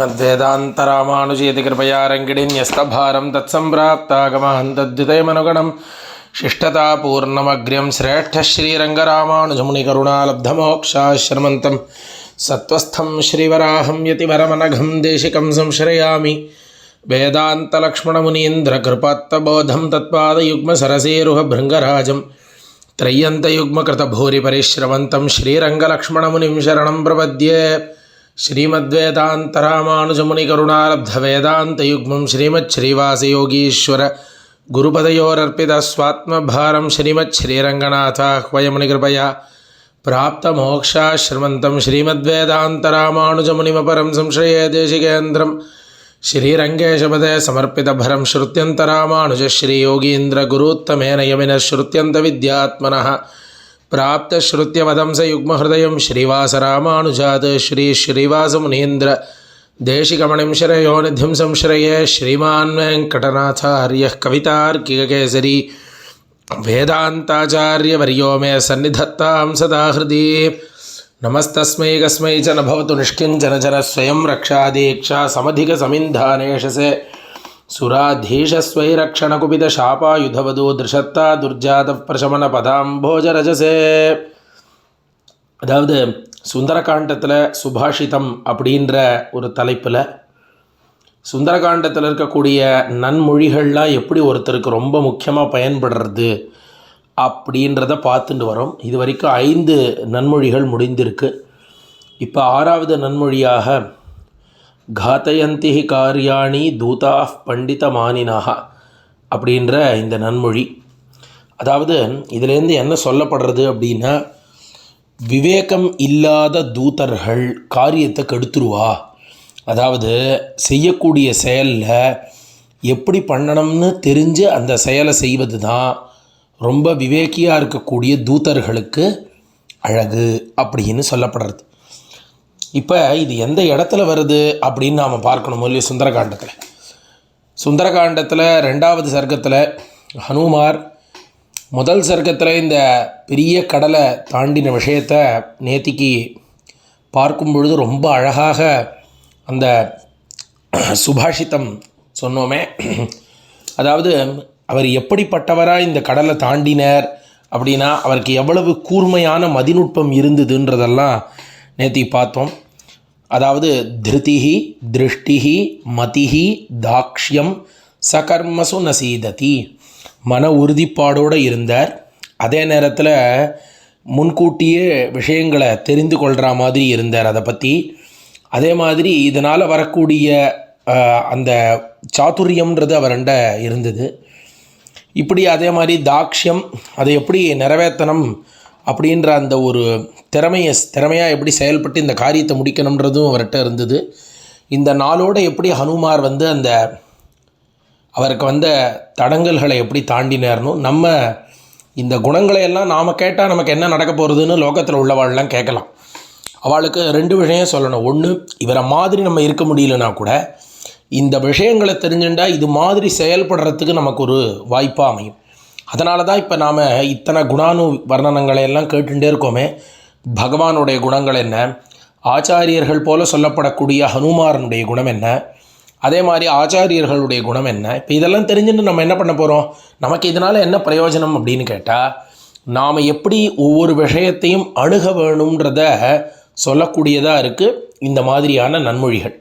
मद्वेदान्तरामानुजेति कृपया रङ्गिणीन्यस्तभारं तत्सम्प्राप्तागमहं तद्वितयमनुगणं शिष्टतापूर्णमग्र्यं श्रेष्ठश्रीरङ्गरामानुजमुनिकरुणालब्धमोक्षाश्रमन्तं सत्त्वस्थं श्रीवराहं यतिवरमनघं देशिकं संश्रयामि वेदान्तलक्ष्मणमुनीन्द्रकृपात्तबोधं तत्पादयुग्मसरसेरुहभृङ्गराजं त्रय्यन्तयुग्मकृतभूरिपरिश्रवन्तं श्रीरङ्गलक्ष्मणमुनिं शरणं प्रपद्ये श्रीमद्वेदान्तरामानुजमुनिकरुणालब्धवेदान्तयुग्मं श्रीमच्छ्रीवासयोगीश्वर गुरुपदयोरर्पितस्वात्मभारं श्रीमच्छ्रीरङ्गनाथाह्वयमुनिकृपया प्राप्तमोक्षाश्रमन्तं श्रीमद्वेदान्तरामानुजमुनिमपरं संश्रये देशिकेन्द्रं श्रीरङ्गेशपदे समर्पितभरं श्रुत्यन्तरामानुजश्रीयोगीन्द्रगुरुत्तमेन यमिनः श्रुत्यन्तविद्यात्मनः प्राप्तश्रुत्यवदंस युग्महृदयं श्रीवासरामानुजात् श्रीश्रीवासमुनीन्द्र देशिकमणिं श्रयोनिधिं संश्रये श्रीमान् वेङ्कटनाथार्यः कवितार्किककेसरी वेदान्ताचार्यवर्यो मे सन्निधत्तां सदा हृदि नमस्तस्मै कस्मै च न भवतु निष्किञ्चन च न स्वयं रक्षादीक्षा समधिकसमिन्धानेशसे சுராதீஷஸ்வைரக்ஷணகுபிதசாபாயுதவதோ திருஷத்தா துர்ஜாத பிரசமன பதாம்போஜரஜசே அதாவது சுந்தரகாண்டத்தில் சுபாஷிதம் அப்படின்ற ஒரு தலைப்பில் சுந்தரகாண்டத்தில் இருக்கக்கூடிய நன்மொழிகள்லாம் எப்படி ஒருத்தருக்கு ரொம்ப முக்கியமாக பயன்படுறது அப்படின்றத பார்த்துட்டு வரோம். இது வரைக்கும் ஐந்து நன்மொழிகள் முடிந்திருக்கு. இப்போ ஆறாவது நன்மொழியாக காத்தயந்தி காரியாணி தூதா பண்டிதமானினாக அப்படின்ற இந்த நன்மொழி. அதாவது இதுலேருந்து என்ன சொல்லப்படுறது அப்படின்னா விவேகம் இல்லாத தூதர்கள் காரியத்தை கெடுத்துருவா. அதாவது செய்யக்கூடிய செயலில் எப்படி பண்ணணும்னு தெரிஞ்சு அந்த செயலை செய்வது தான் ரொம்ப விவேக்கியாக இருக்கக்கூடிய தூதர்களுக்கு அழகு அப்படின்னு சொல்லப்படுறது. இப்போ இது எந்த இடத்துல வருது அப்படின்னு நாம் பார்க்கணும் இல்லையா சுந்தரகாண்டத்தில். சுந்தரகாண்டத்தில் ரெண்டாவது சர்க்கத்தில் ஹனுமார் முதல் சர்க்கத்தில் இந்த பெரிய கடலை தாண்டின விஷயத்தை நேத்திக்கு பார்க்கும் பொழுது ரொம்ப அழகாக அந்த சுபாஷித்தம் சொன்னோமே. அதாவது அவர் எப்படிப்பட்டவராக இந்த கடலை தாண்டினர் அப்படின்னா அவருக்கு எவ்வளவு கூர்மையான மதிநுட்பம் இருந்ததுன்றதெல்லாம் நேற்றி பார்த்தோம். அதாவது திருதிஹி திருஷ்டிஹி மதிஹி தாக்ஷ்யம் சகர்மசு நசீததி. மன உறுதிப்பாடோடு இருந்தார். அதே நேரத்தில் முன்கூட்டியே விஷயங்களை தெரிந்து கொள்கிற மாதிரி இருந்தார் அதை பற்றி அதே மாதிரி இதனால் வரக்கூடிய அந்த சாதுரியம்ன்றது அவர்கிட்ட இருந்தது. இப்படி அதே மாதிரி தாக்ஷ்யம் அதை எப்படி நிறைவேற்றணும் அப்படின்ற அந்த ஒரு திறமையை திறமையாக எப்படி செயல்பட்டு இந்த காரியத்தை முடிக்கணுன்றதும் அவர்கிட்ட இருந்தது. இந்த நாளோடு எப்படி ஹனுமார் வந்து அந்த அவருக்கு வந்த தடங்கல்களை எப்படி தாண்டினார்னு நம்ம இந்த குணங்களை எல்லாம் நாம் கேட்டால் நமக்கு என்ன நடக்க போகிறதுன்னு லோகத்தில் உள்ளவாள்லாம் கேட்கலாம். அவளுக்கு ரெண்டு விஷயம் சொல்லணும். ஒன்று இவரை மாதிரி நம்ம இருக்க முடியலனா கூட இந்த விஷயங்களை தெரிஞ்சுட்டா இது மாதிரி செயல்படுறதுக்கு நமக்கு ஒரு வாய்ப்பாக அமையும். அதனால தான் இப்போ நாம் இத்தனை குணானு வர்ணனங்களை எல்லாம் கேட்டுட்டே இருக்கோமே. பகவானுடைய குணங்கள் என்ன? ஆச்சாரியர்கள் போல சொல்லப்படக்கூடிய ஹனுமாரனுடைய குணம் என்ன? அதே மாதிரி ஆச்சாரியர்களுடைய குணம் என்ன? இப்போ இதெல்லாம் தெரிஞ்சுட்டு நம்ம என்ன பண்ண போகிறோம் நமக்கு இதனால் என்ன பிரயோஜனம் அப்படின்னு கேட்டால் நாம் எப்படி ஒவ்வொரு விஷயத்தையும் அணுக வேணுன்றத சொல்லக்கூடியதாக இருக்குது இந்த மாதிரியான நன்மொழிகள்.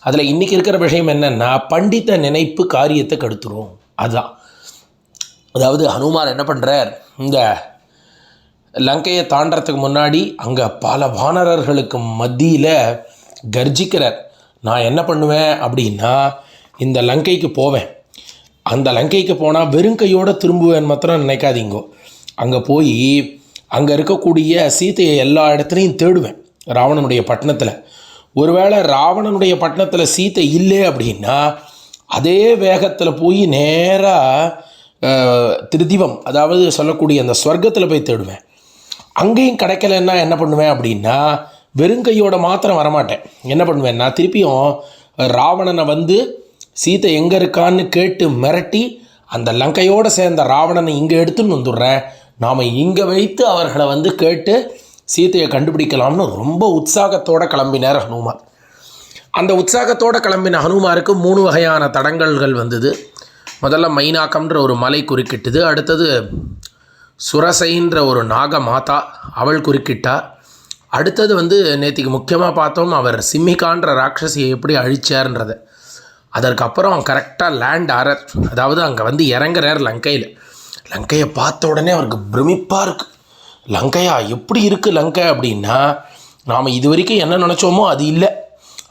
அதில் இன்றைக்கி இருக்கிற விஷயம் என்னென்னா பண்டித்த நினைப்பு காரியத்தை கெடுத்துரும். அதுதான் அதாவது ஹனுமார் என்ன பண்ணுறார் இந்த லங்கையை தாண்டறதுக்கு முன்னாடி அங்கே பல வானரர்களுக்கு மத்தியில் கர்ஜிக்கிறார். நான் என்ன பண்ணுவேன் அப்படின்னா இந்த லங்கைக்கு போவேன். அந்த லங்கைக்கு போனால் வெறும் கையோடு திரும்புவேன் மாத்திரம் நினைக்காதீங்கோ. அங்கே போய் அங்கே இருக்கக்கூடிய சீதையை எல்லா இடத்துலையும் தேடுவேன் ராவணனுடைய பட்டணத்தில். ஒருவேளை ராவணனுடைய பட்டணத்தில் சீத்தை இல்லை அப்படின்னா அதே வேகத்தில் போய் நேராக திருதிவம் அதாவது சொல்லக்கூடிய அந்த ஸ்வர்க்கத்தில் போய் தேடுவேன். அங்கேயும் கிடைக்கலன்னா என்ன பண்ணுவேன் அப்படின்னா வெறுங்கையோட மாத்திரம் வரமாட்டேன். என்ன பண்ணுவேன்னா திருப்பியும் ராவணனை வந்து சீதை எங்கே இருக்கான்னு கேட்டு மிரட்டி அந்த லங்கையோடு சேர்ந்த ராவணனை இங்கே எடுத்துன்னு வந்துடுறேன். நாம் இங்கே வைத்து அவர்களை வந்து கேட்டு சீத்தையை கண்டுபிடிக்கலாம்னு ரொம்ப உற்சாகத்தோடு கிளம்பினார் ஹனுமான். அந்த உற்சாகத்தோடு கிளம்பின ஹனுமாருக்கு மூணு வகையான தடங்கல்கள் வந்தது. முதல்ல மைனாக்கம்ன்ற ஒரு மலை குறுக்கிட்டுது அடுத்தது சுரசைன்ற ஒரு நாக மாதா அவள் குறுக்கிட்டா. அடுத்தது வந்து நேற்றுக்கு முக்கியமாக பார்த்தோம் அவர் சிம்மிகான்ற ராட்சசியை எப்படி அழிச்சார்ன்றத. அதற்கப்புறம் கரெக்டாக லேண்ட் ஆரர் அதாவது அங்கே வந்து இறங்குறார் லங்கையில். லங்கையை பார்த்த உடனே அவருக்கு பிரமிப்பாக இருக்குது லங்கையா எப்படி இருக்குது லங்கை அப்படின்னா நாம் இது வரைக்கும் என்ன நினச்சோமோ அது இல்லை.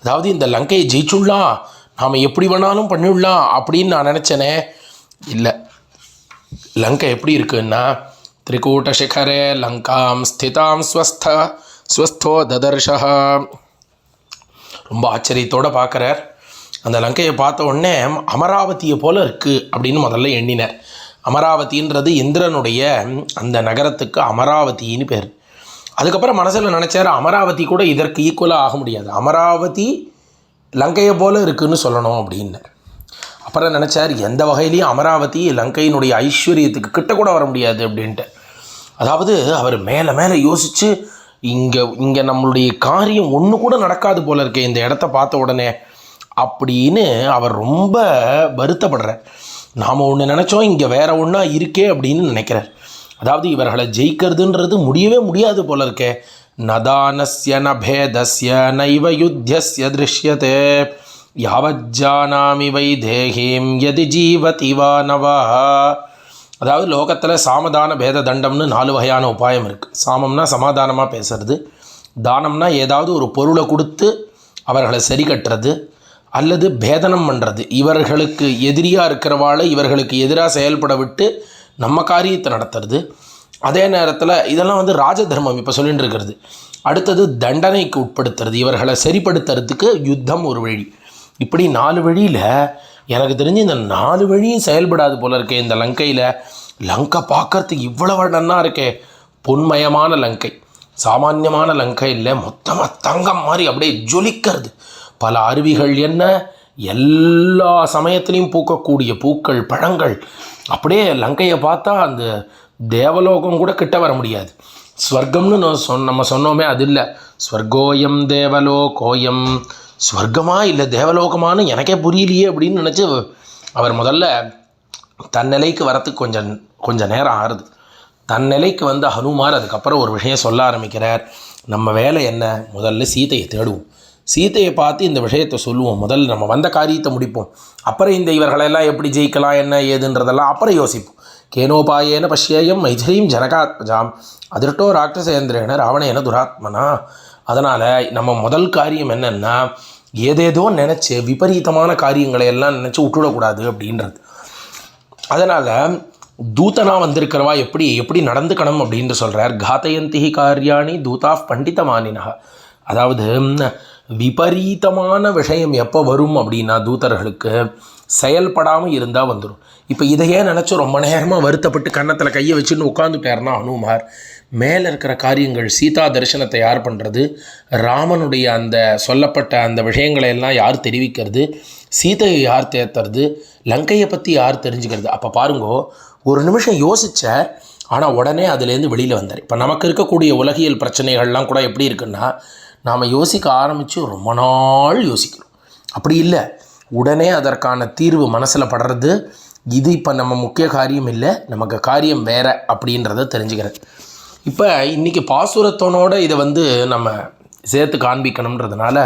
அதாவது இந்த லங்கையை ஜெயிச்சுடலாம் நாம் எப்படி வேணாலும் பண்ணிவிடலாம் அப்படின்னு நான் நினச்சேனே. இல்லை. லங்கை எப்படி இருக்குன்னா திரிகூட்டசிகரே லங்காம் ஸ்திதாம் ஸ்வஸ்த ஸ்வஸ்தோ ததர்ஷா ரொம்ப ஆச்சரியத்தோடு பார்க்குறார். அந்த லங்கையை பார்த்த உடனே அமராவதியை போல் இருக்குது அப்படின்னு முதல்ல எண்ணினார். அமராவதின்றது இந்திரனுடைய அந்த நகரத்துக்கு அமராவதின்னு பேர். அதுக்கப்புறம் மனசில் நினச்சார் அமராவதி கூட இதற்கு ஈக்குவலாக ஆக முடியாது. அமராவதி லங்கையை போல இருக்குன்னு சொல்லணும் அப்படின்னார் அப்புறம் நினச்சார் எந்த வகையிலையும் அமராவதி லங்கையினுடைய ஐஸ்வர்யத்துக்கு கிட்ட கூட வர முடியாது அப்படின்ட்டு. அதாவது அவர் மேலே மேலே யோசித்து இங்கே இங்கே நம்மளுடைய காரியம் ஒன்று கூட நடக்காது போல இருக்கே இந்த இடத்த பார்த்த உடனே அப்படின்னு அவர் ரொம்ப வருத்தப்படுறார். நாம் ஒன்று நினச்சோம் இங்கே வேற ஒன்றா இருக்கே அப்படின்னு நினைக்கிறார். அதாவது இவர்களை ஜெயிக்கிறதுன்றது முடியவே முடியாது போல இருக்கே நதானஸ்ய நபேதஸ்ய நைவ யுத்தியஸ்ய திருஷ்யதே. யாவஜானாமி வை எதி ஜீவதி வா நவா. அதாவது லோகத்தில் சாமதான பேத தண்டம்னு நாலு வகையான உபாயம் இருக்குது சாமம்னா சமாதானமாக பேசுறது தானம்னா ஏதாவது ஒரு பொருளை கொடுத்து அவர்களை சரி கட்டுறது அல்லது பேதனம் பண்ணுறது இவர்களுக்கு எதிரியாக இருக்கிறவாளை இவர்களுக்கு எதிராக செயல்பட விட்டு நம்ம காரியத்தை நடத்துறது. அதே நேரத்தில் இதெல்லாம் வந்து ராஜதர்மம் இப்போ சொல்லிட்டு இருக்கிறது. அடுத்தது தண்டனைக்கு உட்படுத்துறது இவர்களை சரிப்படுத்துறதுக்கு யுத்தம் ஒரு வழி. இப்படி நாலு வழியில் எனக்கு தெரிஞ்சு இந்த நாலு வழியும் செயல்படாது போல இருக்கே. இந்த லங்கையில் லங்கை பார்க்கறதுக்கு இவ்வளவு நன்னா இருக்கே. பொன்மயமான லங்கை. சாமானியமான லங்கை இல்லை மொத்தமாக தங்கம் மாதிரி அப்படியே ஜொலிக்கிறது. பல அருவிகள் என்ன? எல்லா சமயத்துலேயும் பூக்கக்கூடிய பூக்கள் பழங்கள். அப்படியே லங்கையை பார்த்தா அந்த தேவலோகம் கூட கிட்ட வர முடியாது. ஸ்வர்க்கம்னு நம்ம சொன் நம்ம சொன்னோமே அது இல்லை ஸ்வர்கோயம் தேவலோகோயம். ஸ்வர்க்கமா இல்லை தேவலோகமானு எனக்கே புரியலையே அப்படின்னு நினச்சி அவர் முதல்ல தன்னிலைக்கு வரத்துக்கு கொஞ்சம் கொஞ்சம் நேரம் ஆறுது. தன்னிலைக்கு வந்த ஹனுமார் அதுக்கப்புறம் ஒரு விஷயம் சொல்ல ஆரம்பிக்கிறார். நம்ம வேலை என்ன? முதல்ல சீதையை தேடுவோம். சீதையை பார்த்து இந்த விஷயத்தை சொல்லுவோம். முதல்ல நம்ம வந்த காரியத்தை முடிப்போம். அப்புறம் இந்த இவர்களெல்லாம் எப்படி ஜெயிக்கலாம் என்ன ஏதுன்றதெல்லாம் அப்புறம் யோசிப்போம். கேனோபாயேன பஷ்யேயம் மைதிரீம் ஜனகாத்மஜாம் அதிர்ட்டோ ராட்சசேந்திரேன ராவணேன துராத்மனா அதனால் நம்ம முதல் காரியம் என்னென்னா ஏதேதோ நினச்சி விபரீதமான காரியங்களை எல்லாம் நினச்சி விட்டுவிடக்கூடாது அப்படின்றது. அதனால் தூதனாக வந்திருக்கிறவா எப்படி எப்படி நடந்துக்கணும் அப்படின்னு சொல்கிறார் காத்தயந்தி காரியாணி தூதா பண்டிதமானினா அதாவது விபரீதமான விஷயம் எப்போ வரும் அப்படின்னா தூதர்களுக்கு செயல்படாமல் இருந்தால் வந்துடும் இப்போ இதையே நினச்சி ரொம்ப நேரமாக வருத்தப்பட்டு கன்னத்தில் கையை வச்சுன்னு உட்காந்துட்டார்னா அனுமார். மேலே இருக்கிற காரியங்கள் சீதா தரிசனத்தை யார் பண்ணுறது ராமனுடைய அந்த சொல்லப்பட்ட அந்த விஷயங்களை எல்லாம் யார் தெரிவிக்கிறது? சீதையை யார் தேர்த்துறது? லங்கையை பற்றி யார் தெரிஞ்சுக்கிறது? அப்போ பாருங்கோ ஒரு நிமிஷம் யோசித்தார் ஆனால் உடனே அதுலேருந்து வெளியில் வந்தார். இப்போ நமக்கு இருக்கக்கூடிய உலகியல் பிரச்சனைகள்லாம் கூட எப்படி இருக்குன்னா நாம் யோசிக்க ஆரம்பித்து ரொம்ப நாள் யோசிக்கிறோம் அப்படி இல்லை. உடனே அதற்கான தீர்வு மனசில் படுறது இது இப்போ நம்ம முக்கிய காரியம் இல்லை நமக்கு காரியம் வேறு அப்படின்றத தெரிஞ்சுக்கிறேன். இப்போ இன்றைக்கி பாசுரத்தோனோடு இதை வந்து நம்ம சேர்த்து காண்பிக்கணுன்றதுனால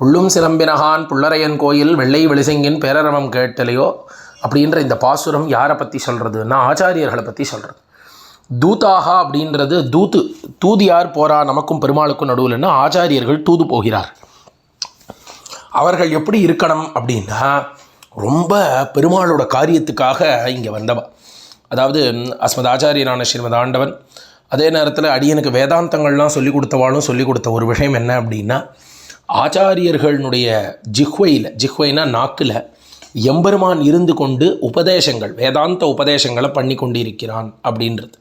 புள்ளும் சிலம்பினகான் புள்ளரையன் கோயில் வெள்ளை வெளிசெங்கின் பேரரவம் கேட்டலையோ அப்படின்ற இந்த பாசுரம் யாரை பற்றி சொல்கிறதுன்னா ஆச்சாரியர்களை பற்றி சொல்கிறது தூதாகா அப்படின்றது தூத்து தூது யார் போகிறா நமக்கும் பெருமாளுக்கும் நடுவில்னா ஆச்சாரியர்கள் தூது போகிறார். அவர்கள் எப்படி இருக்கணும் அப்படின்னா ரொம்ப பெருமாளோட காரியத்துக்காக இங்கே வந்தவா. அதாவது அஸ்மதாச்சாரியரான ஸ்ரீமத் ஆண்டவன் அதே நேரத்தில் அடியனுக்கு வேதாந்தங்கள்லாம் சொல்லி கொடுத்தவாளும் சொல்லி கொடுத்த ஒரு விஷயம் என்ன அப்படின்னா ஆச்சாரியர்களுடைய ஜிஹ்வையில் ஜிஹ்வைனா நாக்கில் எம்பெருமான் இருந்து கொண்டு உபதேசங்கள் வேதாந்த உபதேசங்களை பண்ணி கொண்டிருக்கிறான் அப்படின்றது.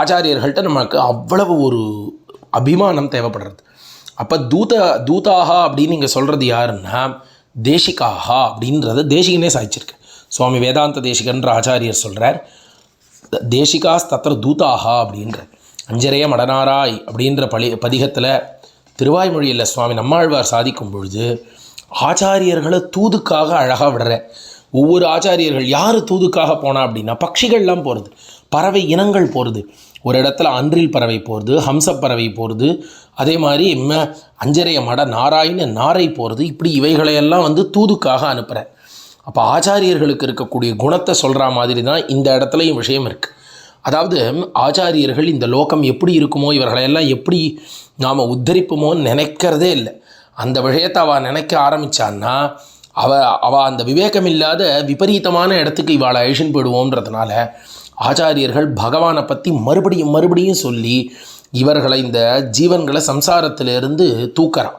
ஆச்சாரியர்கள்ட்ட நமக்கு அவ்வளவு ஒரு அபிமானம் தேவைப்படுறது. அப்போ தூத தூதாகா அப்படின்னு இங்கே சொல்கிறது யாருன்னா தேசிகாஹா அப்படின்றத தேசிகனே சாய்ச்சிருக்கு சுவாமி வேதாந்த தேசிகன்ற ஆச்சாரியர் சொல்கிறார் தேசிகாஸ் தத்திர தூதாகா அப்படின்ற. அஞ்சரைய மடனாராய் அப்படின்ற பழி பதிகத்தில் திருவாய்மொழியில் சுவாமி நம்மாழ்வார் சாதிக்கும் பொழுது ஆச்சாரியர்களை தூதுக்காக அழகாக விடுற. ஒவ்வொரு ஆச்சாரியர்கள் யார் தூதுக்காக போனா அப்படின்னா பட்சிகள்லாம் போகிறது பறவை இனங்கள் போகிறது ஒரு இடத்துல அன்றில் பறவை போகிறது ஹம்சப் பறவை போகிறது அதே மாதிரி ம- அஞ்சரைய மட நாராயண நாரை போகிறது இப்படி இவைகளையெல்லாம் வந்து தூதுக்காக அனுப்புகிறேன் அப்போ ஆச்சாரியர்களுக்கு இருக்கக்கூடிய குணத்தை சொல்கிற மாதிரி தான் இந்த இடத்துலையும் விஷயம் இருக்குது அதாவது ஆச்சாரியர்கள் இந்த லோகம் எப்படி இருக்குமோ இவர்களையெல்லாம் எப்படி நாம் உத்தரிப்போமோன்னு நினைக்கிறதே இல்லை. அந்த விஷயத்தை அவள் நினைக்க ஆரம்பித்தான்னா அவள் அவள் அந்த விவேகம் இல்லாத விபரீதமான இடத்துக்கு இவாளை அழிச்சுன்னு போயிடுவோன்றதுனால ஆச்சாரியர்கள் பகவானை பற்றி மறுபடியும் மறுபடியும் சொல்லி இவர்களை இந்த ஜீவன்களை சம்சாரத்திலிருந்து தூக்கிறான்.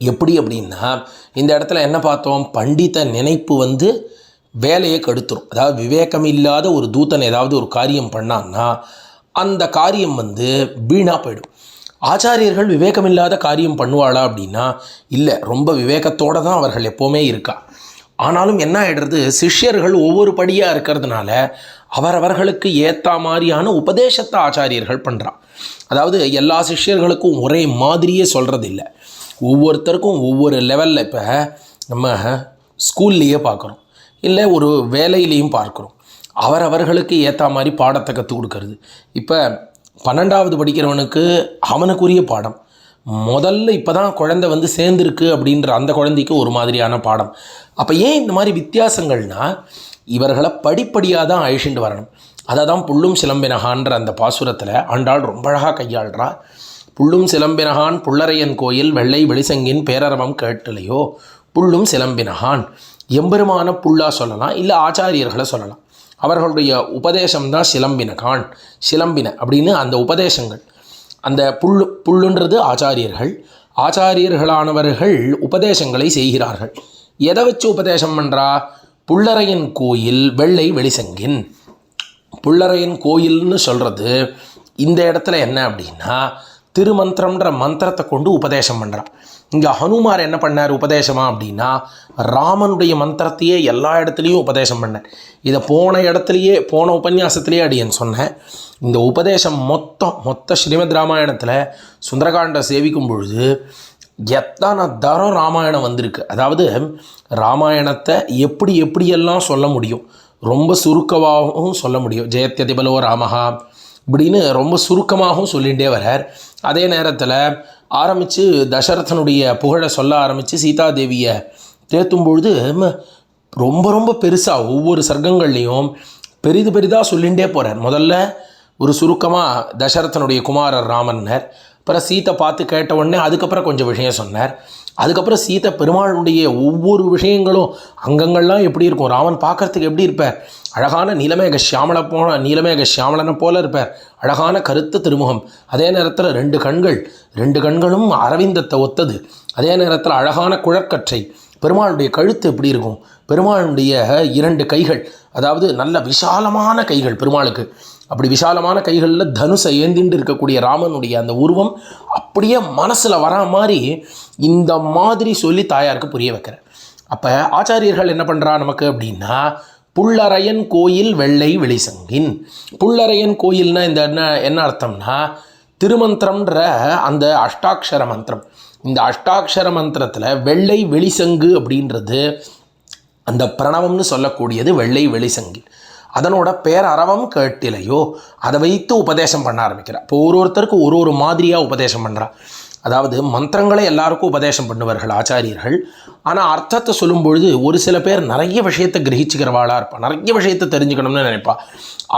எப்படி அப்படின்னா இந்த இடத்துல என்ன பார்த்தோம்? பண்டித நினைப்பு வந்து வேலையை கெடுத்துரும். அதாவது விவேகம் இல்லாத ஒரு தூத்தன் ஏதாவது ஒரு காரியம் பண்ணான்னா அந்த காரியம் வந்து வீணாக போயிடும். ஆச்சாரியர்கள் விவேகம் இல்லாத காரியம் பண்ணுவாளா அப்படின்னா இல்லை ரொம்ப விவேகத்தோடு தான் அவர்கள் எப்போவுமே இருக்கா. ஆனாலும் என்ன ஆகிடுறது சிஷ்யர்கள் ஒவ்வொரு படியாக இருக்கிறதுனால அவரவர்களுக்கு ஏற்ற மாதிரியான உபதேசத்தை ஆச்சாரியர்கள் பண்ணுறா அதாவது எல்லா சிஷ்யர்களுக்கும் ஒரே மாதிரியே சொல்கிறது இல்லை ஒவ்வொருத்தருக்கும் ஒவ்வொரு லெவலில் இப்போ நம்ம ஸ்கூல்லையே பார்க்குறோம். இல்லை ஒரு வேலையிலையும் பார்க்குறோம். அவரவர்களுக்கு ஏற்ற மாதிரி பாடத்தை கற்றுக் கொடுக்கறது. இப்போ பன்னெண்டாவது படிக்கிறவனுக்கு அவனுக்குரிய பாடம். முதல்ல இப்போ தான் குழந்தை வந்து சேர்ந்துருக்கு அப்படின்ற அந்த குழந்தைக்கு ஒரு மாதிரியான பாடம். அப்போ ஏன் இந்த மாதிரி வித்தியாசங்கள்னா இவர்களை படிப்படியாக தான் அழிச்சுட்டு வரணும். அதை தான் புல்லும் சிலம்பினகான்ற அந்த பாசுரத்தில் ஆண்டாள் ரொம்ப அழகாக கையாளுறா. புல்லும் சிலம்பினகான் புள்ளரையன் கோயில் வெள்ளை வெளிசங்கின் பேரரவம் கேட்டலையோ? புல்லும் சிலம்பினகான். எம்பெருமான புல்லா சொல்லலாம் இல்லை ஆச்சாரியர்களை சொல்லலாம். அவர்களுடைய உபதேசம் தான் சிலம்பினகான் சிலம்பின அப்படின்னு அந்த உபதேசங்கள். அந்த புல்லு புல்லுன்றது ஆச்சாரியர்கள். ஆச்சாரியர்களானவர்கள் உபதேசங்களை செய்கிறார்கள். எதை வச்சு உபதேசம் பண்ணுறா புள்ளரையன் கோயில் வெள்ளை வெளிசங்கின் புள்ளரையன் கோயில்னு சொல்கிறது இந்த இடத்துல என்ன அப்படின்னா திருமந்திரம்ன்ற மந்திரத்தை கொண்டு உபதேசம் பண்ணுறான் இங்கே ஹனுமார் என்ன பண்ணார் உபதேசமா அப்படின்னா ராமனுடைய மந்திரத்தையே எல்லா இடத்துலையும் உபதேசம் பண்ணார். இதை போன இடத்துலையே போன உபன்யாசத்துலேயே அடியன் சொன்னேன். இந்த உபதேசம் மொத்தம் மொத்த ஸ்ரீமத் ராமாயணத்தில் சுந்தரகாண்ட சேவிக்கும் பொழுது எத்தனை தரம் ராமாயணம் வந்திருக்கு? அதாவது ராமாயணத்தை எப்படி எப்படியெல்லாம் சொல்ல முடியும்? ரொம்ப சுருக்கமாகவும் சொல்ல முடியும். ஜெயத்யதிபலோ ராமஹா இப்படின்னு ரொம்ப சுருக்கமாகவும் சொல்லிகிட்டே வரார் அதே நேரத்தில் ஆரம்பித்து தசரதனுடைய புகழை சொல்ல ஆரம்பித்து சீதாதேவியை தேத்தும் பொழுது ரொம்ப ரொம்ப பெருசாக ஒவ்வொரு சர்க்கங்கள்லேயும் பெரிது பெரிதாக சொல்லிகிட்டே போகிறார் முதல்ல ஒரு சுருக்கமாக தசரதனுடைய குமாரர் ராமன்னர். அப்புறம் சீத்தை பார்த்து கேட்ட உடனே அதுக்கப்புறம் கொஞ்சம் விஷயம் சொன்னார். அதுக்கப்புறம் சீத்தை பெருமாளுடைய ஒவ்வொரு விஷயங்களும் அங்கங்கள்லாம் எப்படி இருக்கும்? ராமன் பார்க்கறதுக்கு எப்படி இருப்பார்? அழகான நீலமேக சியாமலை போன நீலமேக சியாமலனை போல இருப்பார். அழகான கருத்த திருமுகம். அதே நேரத்தில் ரெண்டு கண்கள் ரெண்டு கண்களும் அரவிந்தத்தை ஒத்தது. அதே நேரத்தில் அழகான குழற்கற்றை. பெருமாளுடைய கழுத்து எப்படி இருக்கும்? பெருமாளுடைய இரண்டு கைகள் அதாவது நல்ல விசாலமான கைகள் பெருமாளுக்கு. அப்படி விசாலமான கைகளில் தனுசை ஏந்திண்டு இருக்கக்கூடிய ராமனுடைய அந்த உருவம் அப்படியே மனசில் வரா மாதிரி இந்த மாதிரி சொல்லி தாயாருக்கு புரிய வைக்கிறேன் அப்போ ஆச்சாரியர்கள் என்ன பண்ணுறா நமக்கு அப்படின்னா புள்ளரையன் கோயில் வெள்ளை வெளிசங்கின் புள்ளரையன் கோயில்னா இந்த என்ன என்ன அர்த்தம்னா திருமந்திரம்ன்ற அந்த அஷ்டாட்சர மந்திரம். இந்த அஷ்டாட்சர மந்திரத்தில் வெள்ளை வெளிசங்கு அப்படின்றது அந்த பிரணவம்னு சொல்லக்கூடியது வெள்ளை வெளிசங்கில் அதனோட பேரறவம் கேட்டிலையோ அதை வைத்து உபதேசம் பண்ண ஆரம்பிக்கிறார் இப்போ ஒரு ஒருத்தருக்கு ஒரு ஒரு மாதிரியாக உபதேசம் பண்ணுறா அதாவது மந்திரங்களை எல்லாருக்கும் உபதேசம் பண்ணுவார்கள் ஆச்சாரியர்கள். ஆனால் அர்த்தத்தை சொல்லும் பொழுது ஒரு சில பேர் நிறைய விஷயத்தை கிரகிச்சுக்கிறவாளாக இருப்பாள் நிறைய விஷயத்தை தெரிஞ்சுக்கணும்னு நினைப்பா.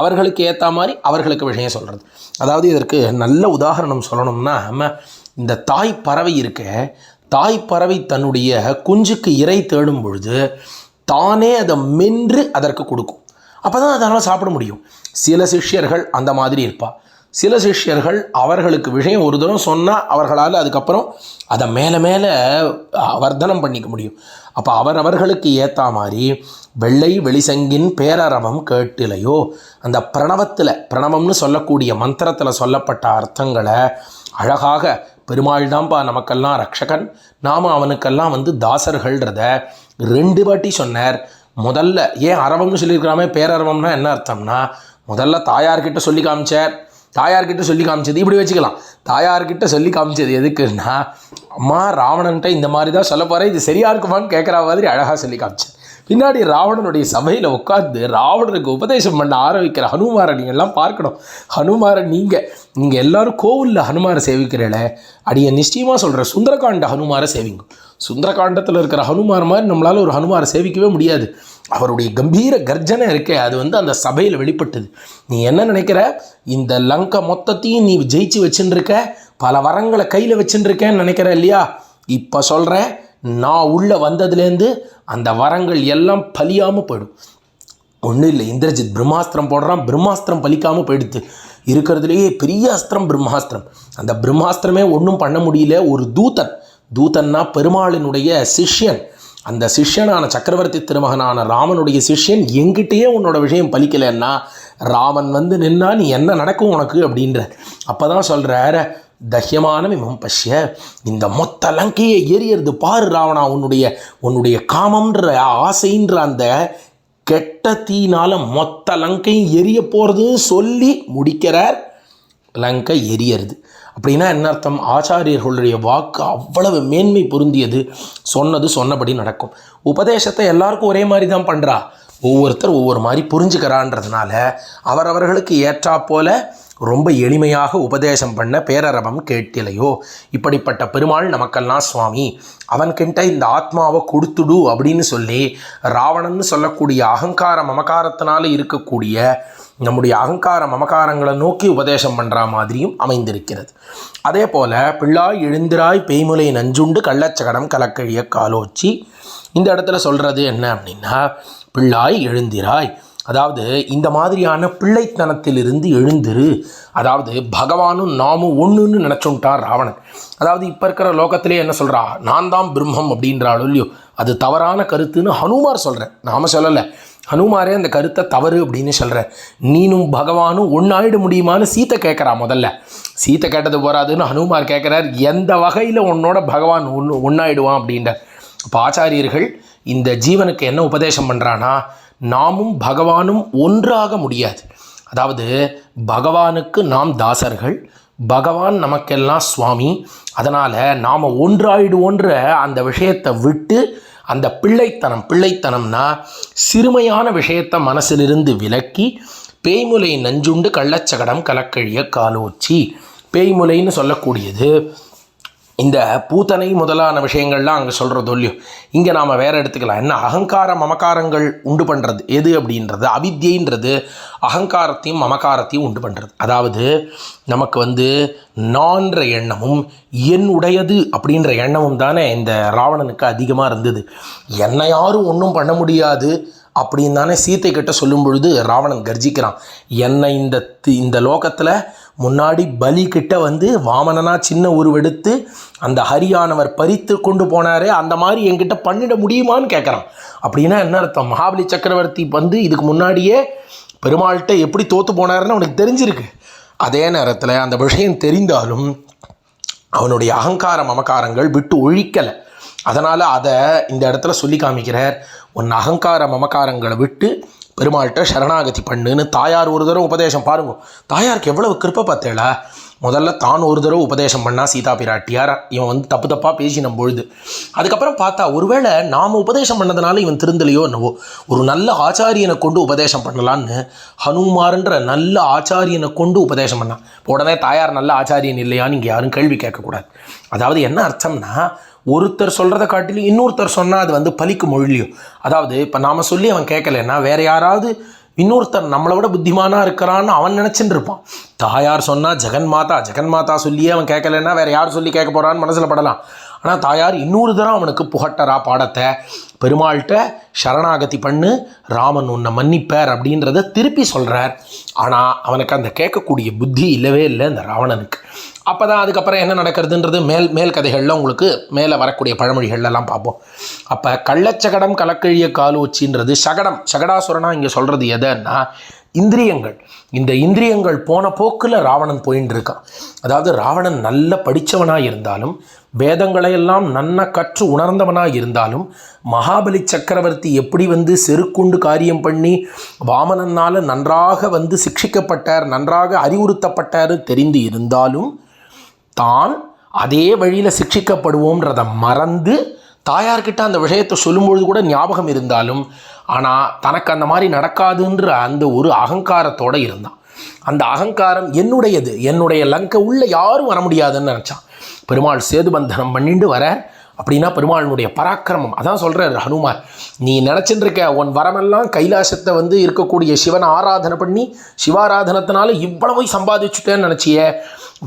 அவர்களுக்கு ஏற்ற மாதிரி அவர்களுக்கு விஷயம் சொல்கிறது அதாவது இதற்கு நல்ல உதாரணம் சொல்லணும்னா நம்ம இந்த தாய் பறவை இருக்க. தாய் பறவை தன்னுடைய குஞ்சுக்கு இறை தேடும் பொழுது தானே அதை மென்று அதற்கு கொடுக்கும். அப்போ தான் அதனால் சாப்பிட முடியும். சில சிஷ்யர்கள் அந்த மாதிரி இருப்பாள் சில சிஷ்யர்கள் அவர்களுக்கு விஷயம் ஒரு தடவை சொன்னால் அவர்களால் அதுக்கப்புறம் அதை மேலே மேலே வர்த்தனம் பண்ணிக்க முடியும். அப்போ அவரவர்களுக்கு ஏற்ற மாதிரி வெள்ளை வெளிசங்கின் பேரறவம் கேட்டிலையோ அந்த பிரணவத்தில் பிரணவம்னு சொல்லக்கூடிய மந்திரத்தில் சொல்லப்பட்ட அர்த்தங்களை அழகாக பெருமாள் தான்ப்பா நமக்கெல்லாம் ரக்ஷகன் நாம் அவனுக்கெல்லாம் வந்து தாசர்கள்ன்றத ரெண்டு வாட்டி சொன்னார். முதல்ல ஏன் அரவம்னு சொல்லியிருக்கிறாமே பேரரவம்னா என்ன அர்த்தம்னா முதல்ல தாயார்கிட்ட சொல்லி காமிச்சார். தாயார்கிட்ட சொல்லி காமிச்சது இப்படி வச்சுக்கலாம். தாயார்கிட்ட சொல்லி காமிச்சது எதுக்குன்னா அம்மா ராவணன்ட்ட இந்த மாதிரி தான் சொல்ல போகிறேன் இது சரியா இருக்குமான்னு கேட்குற மாதிரி அழகாக சொல்லி காமிச்சேன் பின்னாடி ராவணனுடைய சபையில் உட்காந்து ராவணனுக்கு உபதேசம் பண்ண ஆரம்பிக்கிற ஹனுமாரை நீங்கள்லாம் எல்லாம் பார்க்கணும். ஹனுமாரை நீங்கள் நீங்கள் எல்லாரும் கோவிலில் ஹனுமாரை சேவிக்கிறீங்கள அடிய நிச்சயமாக சொல்கிற சுந்தரகாண்ட ஹனுமாரை சேவிங்க. சுந்தரகாண்டத்தில் இருக்கிற ஹனுமார் மாதிரி நம்மளால் ஒரு ஹனுமாரை சேவிக்கவே முடியாது. அவருடைய கம்பீர கர்ஜனை இருக்கே அது வந்து அந்த சபையில் வெளிப்பட்டது. நீ என்ன நினைக்கிற? இந்த லங்கை மொத்தத்தையும் நீ ஜெயிச்சு வச்சுன்னு இருக்க பல வரங்களை கையில் வச்சுன்னு நினைக்கிற இல்லையா? இப்போ சொல்கிறேன் நான் உள்ளே வந்ததுலேருந்து அந்த வரங்கள் எல்லாம் பலியாமல் போயிடும். ஒன்றும் இல்லை இந்திரஜித் பிரம்மாஸ்திரம் போடுறான் பிரம்மாஸ்திரம் பலிக்காமல் போயிடுது. இருக்கிறதுலேயே பெரிய அஸ்திரம் பிரம்மாஸ்திரம். அந்த பிரம்மாஸ்திரமே ஒன்றும் பண்ண முடியல ஒரு தூதன். தூதன்னா பெருமாளினுடைய சிஷ்யன். அந்த சிஷ்யனான சக்கரவர்த்தி திருமகனான ராமனுடைய சிஷ்யன் எங்கிட்டயே உன்னோட விஷயம் பலிக்கலைன்னா ராமன் வந்து நின்னா நீ என்ன நடக்கும் உனக்கு? அப்படின்ற. அப்போ தான் சொல்கிறார தஹ்யமானம் இமம் பஷ்ய. இந்த மொத்த லங்கையை எரியறது பாரு ராவணா உன்னுடைய உன்னுடைய காமம்ன்ற ஆசைன்ற அந்த கெட்ட தீனால மொத்த லங்கையும் எரிய போகிறதுன்னு சொல்லி முடிக்கிறார். லங்கை எரியறது. அப்படின்னா என்ன அர்த்தம்? ஆச்சாரியர்களுடைய வாக்கு அவ்வளவு மேன்மை பொருந்தியது. சொன்னது சொன்னபடி நடக்கும். உபதேசத்தை எல்லாருக்கும் ஒரே மாதிரி தான் பண்ணுறா ஒவ்வொருத்தர் ஒவ்வொரு மாதிரி புரிஞ்சுக்கிறான்றதுனால அவரவர்களுக்கு ஏற்றா போல ரொம்ப எளிமையாக உபதேசம் பண்ண பேரரவம் கேட்டிலையோ? இப்படிப்பட்ட பெருமாள் நமக்கெல்லாம் சுவாமி. அவன்கிட்ட இந்த ஆத்மாவை கொடுத்துடு அப்படின்னு சொல்லி ராவணன்னு சொல்லக்கூடிய அகங்கார மமகாரத்தினால இருக்கக்கூடிய நம்முடைய அகங்கார மமகாரங்களை நோக்கி உபதேசம் பண்ணுற மாதிரியும் அமைந்திருக்கிறது. அதே போல் பிள்ளாய் எழுந்திராய் பேய்முலை நஞ்சுண்டு கள்ளச்சகடம் கலக்கழிய காலோச்சி. இந்த இடத்துல சொல்கிறது என்ன அப்படின்னா பிள்ளாய் எழுந்திராய் அதாவது இந்த மாதிரியான பிள்ளைத்தனத்திலிருந்து எழுந்திரு. அதாவது பகவானும் நாமும் ஒன்றுன்னு நினச்சுட்டான் ராவணன். அதாவது இப்போ இருக்கிற லோகத்திலே என்ன சொல்கிறா நான் தான் பிரம்மம் அப்படின்றாளோ இல்லையோ? அது தவறான கருத்துன்னு ஹனுமார் சொல்கிறேன் நாம் சொல்லலை. ஹனுமாரே அந்த கருத்தை தவறு அப்படின்னு சொல்கிறேன் நீனும் பகவானும் ஒன்றாயிட முடியுமான்னு சீத்தை கேட்குறா முதல்ல. சீத்தை கேட்டது போகாதுன்னு ஹனுமார் கேட்குறார். எந்த வகையில் உன்னோட பகவான் ஒன்று ஒன்றாயிடுவான் அப்படின்ற அப்போ ஆச்சாரியர்கள் இந்த ஜீவனுக்கு என்ன உபதேசம் பண்ணுறான்னா நாமும் பகவானும் ஒன்றாக முடியாது. அதாவது பகவானுக்கு நாம் தாசர்கள் பகவான் நமக்கெல்லாம் சுவாமி அதனால் நாம் ஒன்றாயிடுவோன்ற அந்த விஷயத்தை விட்டு அந்த பிள்ளைத்தனம் பிள்ளைத்தனம்னா சிறுமையான விஷயத்தை மனசிலிருந்து விலக்கி பேய்முலை நஞ்சுண்டு கள்ளச்சகடம் கலக்கழிய காலோச்சி. பேய்முலைன்னு சொல்லக்கூடியது இந்த பூத்தனை முதலான விஷயங்கள்லாம் அங்கே சொல்கிறது இல்லையோ இங்கே நாம் வேறு எடுத்துக்கலாம். என்ன அகங்கார மமக்காரங்கள் உண்டு பண்ணுறது எது அப்படின்றது? அவித்தியன்றது அகங்காரத்தையும் மமக்காரத்தையும் உண்டு பண்ணுறது அதாவது நமக்கு வந்து நான்ற எண்ணமும் என்னுடையது அப்படின்ற எண்ணமும் தானே இந்த ராவணனுக்கு அதிகமாக இருந்தது. என்னை யாரும் ஒன்றும் பண்ண முடியாது. அப்படின்னு தானே சீத்தை கிட்ட சொல்லும் பொழுது ராவணன் கர்ஜிக்கிறான். என்னை இந்த தி- இந்த லோகத்தில் முன்னாடி பலி கிட்ட வந்து வாமனனா சின்ன உருவெடுத்து அந்த ஹரியானவர் பறித்து கொண்டு போனாரே அந்த மாதிரி என்கிட்ட பண்ணிட முடியுமான்னு கேட்குறான் அப்படின்னா என்ன அர்த்தம்? மகாபலி சக்கரவர்த்தி வந்து இதுக்கு முன்னாடியே பெருமாள்கிட்ட எப்படி தோற்று போனாருன்னு அவனுக்கு தெரிஞ்சிருக்கு. அதே நேரத்தில் அந்த விஷயம் தெரிந்தாலும் அவனுடைய அகங்கார மமகாரங்கள் விட்டு ஒழிக்கலை. அதனால் அதை இந்த இடத்துல சொல்லி காமிக்கிறார். உன் அகங்கார மமகாரங்களை விட்டு பெருமாள்கிட்ட சரணாகதி பண்ணுன்னு தாயார் ஒரு தடவை உபதேசம் பாருங்க. தாயாருக்கு எவ்வளவு கிருப்பை பார்த்தேளா? முதல்ல தான் ஒரு தடவை உபதேசம் பண்ணா சீதா பிராட்டியார். இவன் வந்து தப்பு தப்பாக பேசின பொழுது. அதுக்கப்புறம் பார்த்தா ஒருவேளை நாம் உபதேசம் பண்ணதுனால இவன் திருந்தலையோ என்னவோ ஒரு நல்ல ஆச்சாரியனை கொண்டு உபதேசம் பண்ணலான்னு ஹனுமார்ன்ற நல்ல ஆச்சாரியனை கொண்டு உபதேசம் பண்ணான் உடனே தாயார் நல்ல ஆச்சாரியன் இல்லையான்னு இங்கே யாரும் கேள்வி கேட்கக்கூடாது. அதாவது என்ன அர்த்தம்னா ஒருத்தர் சொல்கிறத காட்டிலும் இன்னொருத்தர் சொன்னால் அது வந்து பலிக்கு மொழியும் அதாவது இப்போ நாம் சொல்லி அவன் கேட்கலன்னா வேறு யாராவது இன்னொருத்தர் நம்மளை விட புத்திமானாக இருக்கிறான்னு அவன் நினச்சின்னு இருப்பான். தாயார் சொன்னால் ஜெகன் மாதா ஜெகன் மாதா சொல்லியே அவன் கேட்கலன்னா வேறு யார் சொல்லி கேட்க போகிறான்னு மனசில் படலாம். ஆனால் தாயார் இன்னொரு தரம் அவனுக்கு புகட்டரா பாடத்தை. பெருமாள்கிட்ட சரணாகதி பண்ணு ராமன் உன்னை மன்னிப்பார் அப்படின்றத திருப்பி சொல்கிறார் ஆனால் அவனுக்கு அந்த கேட்கக்கூடிய புத்தி இல்லவே இல்லை இந்த ராவணனுக்கு. அப்போ தான் அதுக்கப்புறம் என்ன நடக்கிறதுன்றது மேல் மேல் கதைகளில் உங்களுக்கு மேலே வரக்கூடிய பழமொழிகள்லாம் பார்ப்போம். அப்போ கள்ளச்சகடம் கலக்கழிய காலூச்சின்றது சகடம் சகடாசுரனாக இங்கே சொல்கிறது எதுன்னா இந்திரியங்கள். இந்த இந்திரியங்கள் போன போக்கில் ராவணன் போயின்னு இருக்கான். அதாவது ராவணன் நல்ல படித்தவனாக இருந்தாலும் வேதங்களையெல்லாம் நன்ன கற்று உணர்ந்தவனாக இருந்தாலும் மகாபலி சக்கரவர்த்தி எப்படி வந்து செருக்குண்டு காரியம் பண்ணி வாமனனால் நன்றாக வந்து சிக்ஷிக்கப்பட்டார் நன்றாக அறிவுறுத்தப்பட்டார் தெரிந்து இருந்தாலும் தான் அதே வழியில் சிக்ஷிக்கப்படுவோம்ன்றதை மறந்து தாயார்கிட்ட அந்த விஷயத்தை சொல்லும்பொழுது கூட ஞாபகம் இருந்தாலும் ஆனால் தனக்கு அந்த மாதிரி நடக்காதுன்ற அந்த ஒரு அகங்காரத்தோடு இருந்தான். அந்த அகங்காரம் என்னுடையது என்னுடைய லங்கை உள்ள யாரும் வர முடியாதுன்னு நினச்சான். பெருமாள் சேதுபந்தனம் பண்ணிட்டு வர அப்படின்னா பெருமாளினுடைய பராக்கிரமம். அதான் சொல்கிறார் ஹனுமான். நீ நினச்சிட்டு இருக்க உன் வரமெல்லாம் கைலாசத்தை வந்து இருக்கக்கூடிய சிவனை ஆராதனை பண்ணி சிவாராதனத்தினால இவ்வளவு சம்பாதிச்சுட்டேன்னு நினச்சிய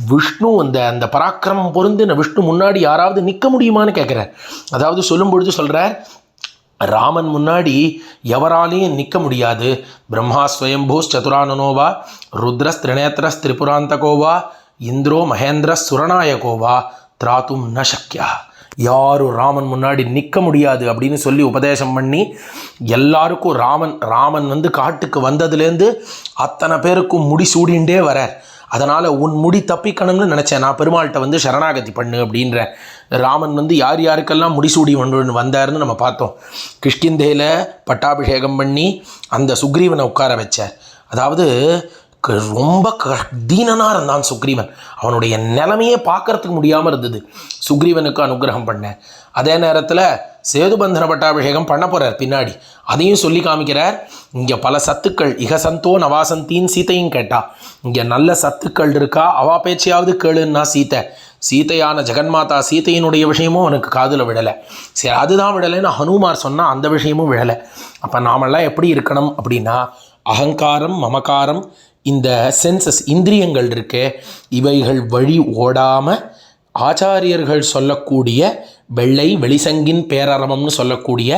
விஷ்ணு அந்த அந்த பராக்கிரமம் பொருந்து விஷ்ணு முன்னாடி யாராவது நிற்க முடியுமான்னு கேட்குறார் அதாவது சொல்லும் பொழுது சொல்கிறார் ராமன் முன்னாடி எவராலையும் நிற்க முடியாது. பிரம்மா ஸ்வயம்பூஸ் சதுரானனோவா ருத்ரஸ் திரிநேத்திரஸ் திரிபுராந்தகோவா இந்திரோ மகேந்திர சுரநாயகோவா திராத்தும் ந சக்கியா யாரும் ராமன் முன்னாடி நிற்க முடியாது அப்படின்னு சொல்லி உபதேசம் பண்ணி எல்லாருக்கும் ராமன் ராமன் வந்து காட்டுக்கு வந்ததுலேருந்து அத்தனை பேருக்கும் முடி சூடிண்டே வரார். அதனால் உன் முடி தப்பிக்கணும்னு நினச்சேன். நான் பெருமாள்கிட்ட வந்து சரணாகதி பண்ணு அப்படின்ற ராமன் வந்து யார் யாருக்கெல்லாம் முடிசூடி ஒன்று வந்தாருன்னு நம்ம பார்த்தோம். கிஷ்கிந்தையில் பட்டாபிஷேகம் பண்ணி அந்த சுக்ரீவனை உட்கார வச்சார். அதாவது ரொம்ப க தீனனாக இருந்தான் சுக்ரீவன். அவனுடைய நிலைமையே பார்க்கறதுக்கு முடியாமல் இருந்தது. சுக்ரீவனுக்கு அனுகிரகம் பண்ண. அதே நேரத்தில் சேதுபந்தன பட்டாபிஷேகம் பண்ண போகிறார் பின்னாடி. அதையும் சொல்லி காமிக்கிறார். இங்கே பல சத்துக்கள். இக சந்தோ நவாசந்தின்னு சீத்தையும் கேட்டா. இங்கே நல்ல சத்துக்கள் இருக்கா? அவா பேச்சையாவது கேளுன்னா சீத்தை. சீதையான ஜெகன்மாதா சீதையினுடைய விஷயமும் அவனுக்கு காதில் விழலை சரி அதுதான் விடலைன்னு ஹனுமார் சொன்னால் அந்த விஷயமும் விழலை அப்போ நாமெல்லாம் எப்படி இருக்கணும் அப்படின்னா அகங்காரம் மமகாரம் இந்த சென்சஸ் இந்திரியங்கள் இருக்கே இவைகள் வழி ஓடாமல் ஆச்சாரியர்கள் சொல்லக்கூடிய வெள்ளை வெளிசங்கின் பேரரமம்னு சொல்லக்கூடிய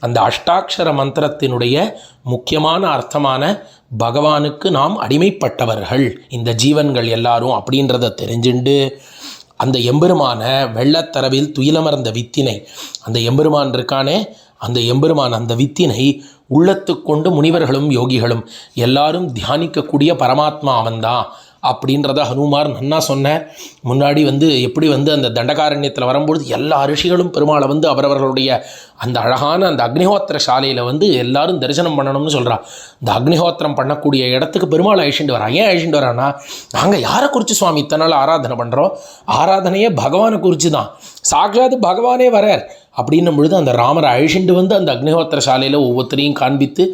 அந்த அஷ்டாட்சர மந்திரத்தினுடைய முக்கியமான அர்த்தமான பகவானுக்கு நாம் அடிமைப்பட்டவர்கள். இந்த ஜீவன்கள் எல்லாரும் அப்படின்றத தெரிஞ்சுண்டு அந்த எம்பெருமான வெள்ளத்தரவில் துயிலமர்ந்த வித்தினை அந்த எம்பெருமான் இருக்கானே அந்த எம்பெருமான் அந்த வித்தினை உள்ளத்து கொண்டு முனிவர்களும் யோகிகளும் எல்லாரும் தியானிக்கக்கூடிய பரமாத்மா அவன்தான் அப்படின்றத ஹனுமார் நன்னா சொன்னார். முன்னாடி வந்து எப்படி வந்து அந்த தண்டகாரண்யத்தில் வரும்பொழுது எல்லா ரிஷிகளும் பெருமாளை வந்து அவரவர்களுடைய அந்த அழகான அந்த அக்னிஹோத்திர சாலையில் வந்து எல்லாரும் தரிசனம் பண்ணணும்னு சொல்கிறா இந்த அக்னிஹோத்திரம் பண்ணக்கூடிய இடத்துக்கு பெருமாள் அழிச்சுட்டு வரா ஏன் அழிச்சுட்டு வரான்னா நாங்கள் யாரை குறித்து சுவாமி இத்தனை நாள் ஆராதனை பண்ணுறோம் ஆராதனையே பகவானை குறித்து தான் சாக்ஷாத் பகவானே வரார் அப்படின்னும் பொழுது அந்த ராமரை அழிச்சுண்டு வந்து அந்த அக்னிஹோத்திர சாலையில் ஒவ்வொருத்தரையும் காண்பித்து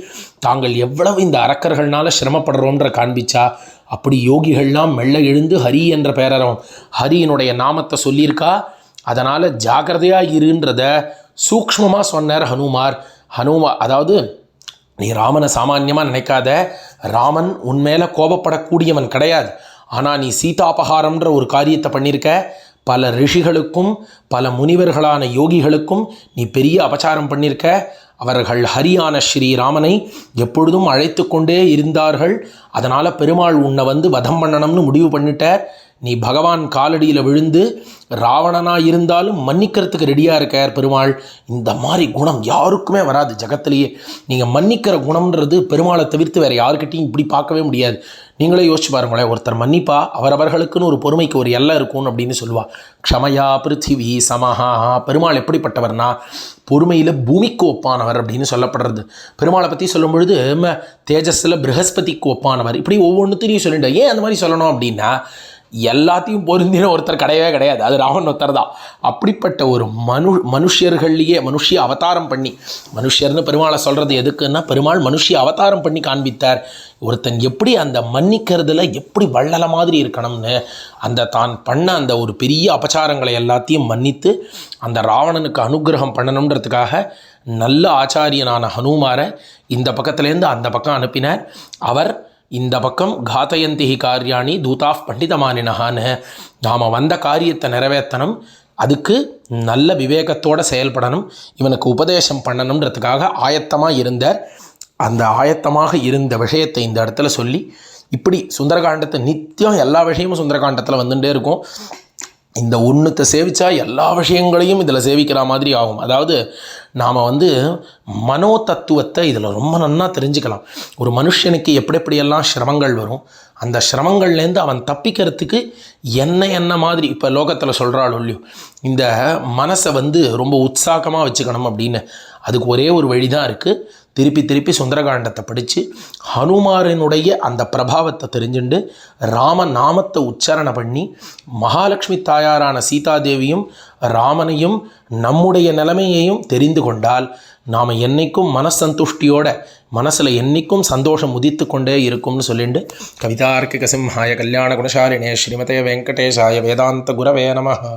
தாங்கள் எவ்வளவு இந்த அரக்கர்கள்னால் சிரமப்படுறோன்ற காண்பிச்சா? அப்படி யோகிகள்லாம் மெல்ல எழுந்து ஹரி என்ற பேரறம் ஹரியினுடைய நாமத்தை சொல்லியிருக்கா? அதனால் ஜாக்கிரதையாக இருன்றத சூக்ஷ்மமாக சொன்னார் ஹனுமார். ஹனுமா அதாவது நீ ராமனை சாமான்யமாக நினைக்காத. ராமன் உன் மேலே கோபப்படக்கூடியவன் கிடையாது. ஆனால் நீ சீதாபகாரம்ன்ற ஒரு காரியத்தை பண்ணியிருக்க. பல ரிஷிகளுக்கும் பல முனிவர்களான யோகிகளுக்கும் நீ பெரிய அபச்சாரம் பண்ணியிருக்க அவர்கள் ஹரியான ஸ்ரீராமனை எப்பொழுதும் அழைத்து கொண்டே இருந்தார்கள். அதனால் பெருமாள் உன்னை வந்து வதம் பண்ணணும்னு முடிவு பண்ணிட்ட நீ பகவான் காலடியில் விழுந்து ராவணனாக இருந்தாலும் மன்னிக்கிறதுக்கு ரெடியாக இருக்கார் பெருமாள். இந்த மாதிரி குணம் யாருக்குமே வராது ஜகத்திலேயே. நீங்கள் மன்னிக்கிற குணம்ன்றது பெருமாளை தவிர்த்து வேறு யாருக்கிட்டையும் இப்படி பார்க்கவே முடியாது. நீங்களே யோசிச்சு பாருங்களேன் ஒருத்தர் மன்னிப்பா அவரவர்களுக்குன்னு ஒரு பொறுமைக்கு ஒரு எல்லாம் இருக்கும் அப்படின்னு சொல்லுவா. க்ஷமையா பிருத்திவி சமஹா பெருமாள் எப்படிப்பட்டவர்னா பொறுமையில் பூமிக்கு ஒப்பானவர் அப்படின்னு சொல்லப்படுறது. பெருமாளை பற்றி சொல்லும் பொழுது ம, தேஜஸ்ஸில் ப்ரஹஸ்பதிக்கு ஒப்பானவர். இப்படி ஒவ்வொன்றுத்தையும் சொல்லிட்டு ஏன் அந்த மாதிரி சொல்லணும் அப்படின்னா எல்லாத்தையும் பொருந்தின ஒருத்தர் கிடையவே கிடையாது. அது ராவன் ஒருத்தர் தான். அப்படிப்பட்ட ஒரு மனு மனுஷர்கள்லேயே மனுஷிய அவதாரம் பண்ணி மனுஷர்னு பெருமாளை சொல்கிறது எதுக்குன்னா பெருமாள் மனுஷிய அவதாரம் பண்ணி காண்பித்தார். ஒருத்தன் எப்படி அந்த மன்னிக்கிறதுல எப்படி வள்ளல மாதிரி இருக்கணும்னு அந்த தான் பண்ண அந்த ஒரு பெரிய அபச்சாரங்களை எல்லாத்தையும் மன்னித்து அந்த ராவணனுக்கு அனுக்கிரகம் பண்ணணுன்றதுக்காக நல்ல ஆச்சாரியனான ஹனுமாரை இந்த பக்கத்துலேருந்து அந்த பக்கம் அனுப்பினார். அவர் இந்த பக்கம் காத்தயந்தி காரியாணி தூதாஃப் பண்டிதமானினஹான்னு. நாம் வந்த காரியத்தை நிறைவேற்றணும். அதுக்கு நல்ல விவேகத்தோடு செயல்படணும். இவனுக்கு உபதேசம் பண்ணணுன்றதுக்காக ஆயத்தமாக இருந்த அந்த ஆயத்தமாக இருந்த விஷயத்தை இந்த இடத்துல சொல்லி இப்படி சுந்தரகாண்டத்தை நித்தியம் எல்லா விஷயமும் சுந்தரகாண்டத்தில் வந்துட்டே இருக்கும். இந்த ஒன்றுத்தை சேவிச்சா எல்லா விஷயங்களையும் இதில் சேவிக்கிற மாதிரி ஆகும். அதாவது நாம் வந்து மனோ தத்துவத்தை இதில் ரொம்ப நன்னா தெரிஞ்சுக்கலாம். ஒரு மனுஷனுக்கு எப்படி எப்படியெல்லாம் சிரமங்கள் வரும் அந்த சிரமங்கள்லேருந்து அவன் தப்பிக்கிறதுக்கு என்ன என்ன மாதிரி இப்போ லோகத்தில் சொல்கிறாள் இல்லையோ இந்த மனசை வந்து ரொம்ப உற்சாகமாக வச்சுக்கணும் அப்படின்னு. அதுக்கு ஒரே ஒரு வழி தான் இருக்குது திருப்பி திருப்பி சுந்தரகாண்டத்தை படித்து ஹனுமாரனுடைய அந்த பிரபாவத்தை தெரிஞ்சுண்டு ராம நாமத்தை உச்சாரணை பண்ணி மகாலட்சுமி தாயாரான சீதாதேவியும் ராமனையும் நம்முடைய நிலைமையையும் தெரிந்து கொண்டால் நாம் என்னைக்கும் மனசந்துஷ்டியோட மனசில் என்னைக்கும் சந்தோஷம் உதித்து கொண்டே இருக்கும்னு சொல்லிட்டு கவிதார்க்கிக சிம்ஹாய கல்யாண குணசாரிணே ஸ்ரீமதே வெங்கடேஷாய வேதாந்த குரவே நமஹா